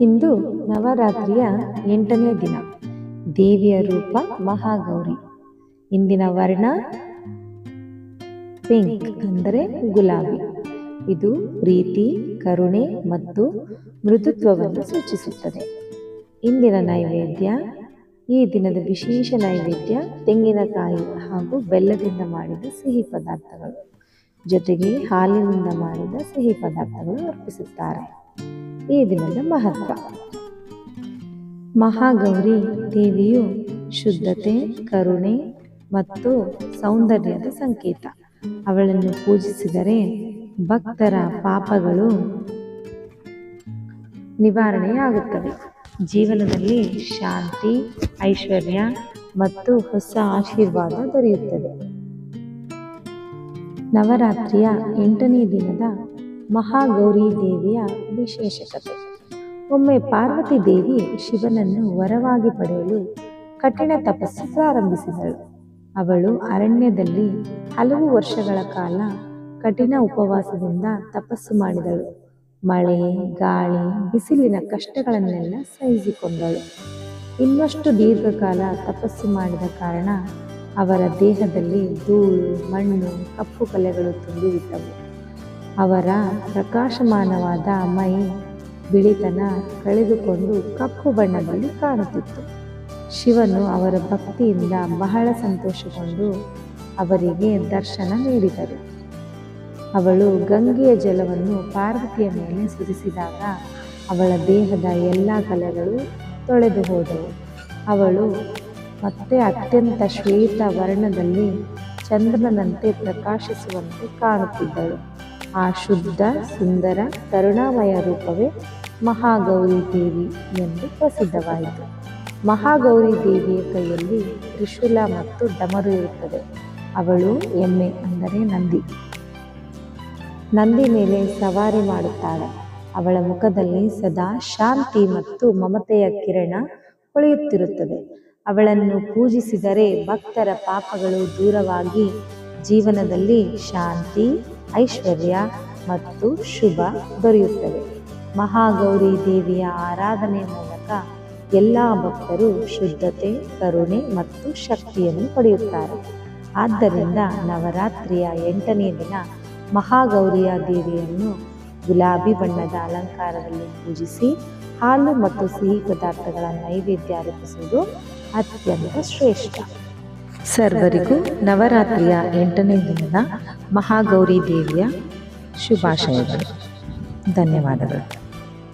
ಇಂದು ನವರಾತ್ರಿಯ ಎಂಟನೇ ದಿನ. ದೇವಿಯ ರೂಪ ಮಹಾಗೌರಿ. ಇಂದಿನ ವರ್ಣ ಪಿಂಕ್ ಅಂದರೆ ಗುಲಾಬಿ. ಇದು ಪ್ರೀತಿ, ಕರುಣೆ ಮತ್ತು ಮೃದುತ್ವವನ್ನು ಸೂಚಿಸುತ್ತದೆ. ಇಂದಿನ ನೈವೇದ್ಯ, ಈ ದಿನದ ವಿಶೇಷ ನೈವೇದ್ಯ ತೆಂಗಿನಕಾಯಿ ಹಾಗೂ ಬೆಲ್ಲದಿಂದ ಮಾಡಿದ ಸಿಹಿ ಪದಾರ್ಥಗಳು. ಜೊತೆಗೆ ಹಾಲಿನಿಂದ ಮಾಡಿದ ಸಿಹಿ ಪದಾರ್ಥಗಳು ಅರ್ಪಿಸುತ್ತಾರೆ. ಈ ದಿನದ ಮಹತ್ವ. ಮಹಾಗೌರಿ ದೇವಿಯು ಶುದ್ಧತೆ, ಕರುಣೆ ಮತ್ತು ಸೌಂದರ್ಯದ ಸಂಕೇತ. ಅವಳನ್ನು ಪೂಜಿಸಿದರೆ ಭಕ್ತರ ಪಾಪಗಳು ನಿವಾರಣೆಯಾಗುತ್ತವೆ. ಜೀವನದಲ್ಲಿ ಶಾಂತಿ, ಐಶ್ವರ್ಯ ಮತ್ತು ಹೊಸ ಆಶೀರ್ವಾದ ದೊರೆಯುತ್ತದೆ. ನವರಾತ್ರಿಯ ಎಂಟನೇ ದಿನದ ಮಹಾಗೌರಿ ದೇವಿಯ ವಿಶೇಷಕತೆ ಒಮ್ಮೆ ಪಾರ್ವತಿ ದೇವಿ ಶಿವನನ್ನು ವರವಾಗಿ ಪಡೆಯಲು ಕಠಿಣ ತಪಸ್ಸು ಪ್ರಾರಂಭಿಸಿದಳು. ಅವಳು ಅರಣ್ಯದಲ್ಲಿ ಹಲವು ವರ್ಷಗಳ ಕಾಲ ಕಠಿಣ ಉಪವಾಸದಿಂದ ತಪಸ್ಸು ಮಾಡಿದಳು. ಮಳೆ, ಗಾಳಿ, ಬಿಸಿಲಿನ ಕಷ್ಟಗಳನ್ನೆಲ್ಲ ಸಹಿಸಿಕೊಂಡಳು. ಇನ್ನಷ್ಟು ದೀರ್ಘಕಾಲ ತಪಸ್ಸು ಮಾಡಿದ ಕಾರಣ ಅವರ ದೇಹದಲ್ಲಿ ಧೂಳು, ಮಣ್ಣು, ಕಪ್ಪು ಕಲೆಗಳು ತುಂಬಿಬಿಟ್ಟವು. ಅವರ ಪ್ರಕಾಶಮಾನವಾದ ಮೈ ಬಿಳಿತನ ಕಳೆದುಕೊಂಡು ಕಪ್ಪು ಬಣ್ಣದಲ್ಲಿ ಕಾಣುತ್ತಿತ್ತು. ಶಿವನು ಅವರ ಭಕ್ತಿಯಿಂದ ಬಹಳ ಸಂತೋಷಗೊಂಡು ಅವರಿಗೆ ದರ್ಶನ ನೀಡಿದರು. ಅವಳು ಗಂಗೆಯ ಜಲವನ್ನು ಪಾರ್ವತಿಯ ಮೇಲೆ ಸುರಿಸಿದಾಗ ಅವಳ ದೇಹದ ಎಲ್ಲ ಕಲೆಗಳು ತೊಳೆದು ಹೋದವು. ಅವಳು ಮತ್ತೆ ಅತ್ಯಂತ ಶ್ವೇತ ವರ್ಣದಲ್ಲಿ ಚಂದ್ರನಂತೆ ಪ್ರಕಾಶಿಸುವಂತೆ ಕಾಣುತ್ತಿದ್ದಳು. ಆ ಶುದ್ಧ ಸುಂದರ, ಕರುಣಾಮಯ ರೂಪವೇ ಮಹಾಗೌರಿ ದೇವಿ ಎಂದು ಪ್ರಸಿದ್ಧವಾಯಿತು. ಮಹಾಗೌರಿ ದೇವಿಯ ಕೈಯಲ್ಲಿ ತ್ರಿಶೂಲ ಮತ್ತು ಡಮರು ಇರುತ್ತದೆ. ಅವಳು ಎಮ್ಮೆ ಅಂದರೆ ನಂದಿ. ನಂದಿ ಮೇಲೆ ಸವಾರಿ ಮಾಡುತ್ತಾಳೆ. ಅವಳ ಮುಖದಲ್ಲಿ ಸದಾ ಶಾಂತಿ ಮತ್ತು ಮಮತೆಯ ಕಿರಣ ಹೊಳೆಯುತ್ತಿರುತ್ತದೆ. ಅವಳನ್ನು ಪೂಜಿಸಿದರೆ ಭಕ್ತರ ಪಾಪಗಳು ದೂರವಾಗಿ ಜೀವನದಲ್ಲಿ ಶಾಂತಿ ಐಶ್ವರ್ಯ ಮತ್ತು ಶುಭ ದೊರೆಯುತ್ತದೆ. ಮಹಾಗೌರಿ ದೇವಿಯ ಆರಾಧನೆ ಮೂಲಕ ಎಲ್ಲ ಭಕ್ತರು ಶುದ್ಧತೆ, ಕರುಣೆ ಮತ್ತು ಶಕ್ತಿಯನ್ನು ಪಡೆಯುತ್ತಾರೆ. ಆದ್ದರಿಂದ ನವರಾತ್ರಿಯ ಎಂಟನೇ ದಿನ ಮಹಾಗೌರಿಯ ದೇವಿಯನ್ನು ಗುಲಾಬಿ ಬಣ್ಣದ ಅಲಂಕಾರದಲ್ಲಿ ಪೂಜಿಸಿ ಹಾಲು ಮತ್ತು ಸಿಹಿ ಪದಾರ್ಥಗಳ ನೈವೇದ್ಯ ಅರ್ಪಿಸುವುದು ಅತ್ಯಂತ ಶ್ರೇಷ್ಠ. ಸರ್ವರಿಗೂ ನವರಾತ್ರಿಯ ಎಂಟನೇ ದಿನದ ಮಹಾಗೌರಿ ದೇವಿಯ ಶುಭಾಶಯಗಳು. ಧನ್ಯವಾದಗಳು.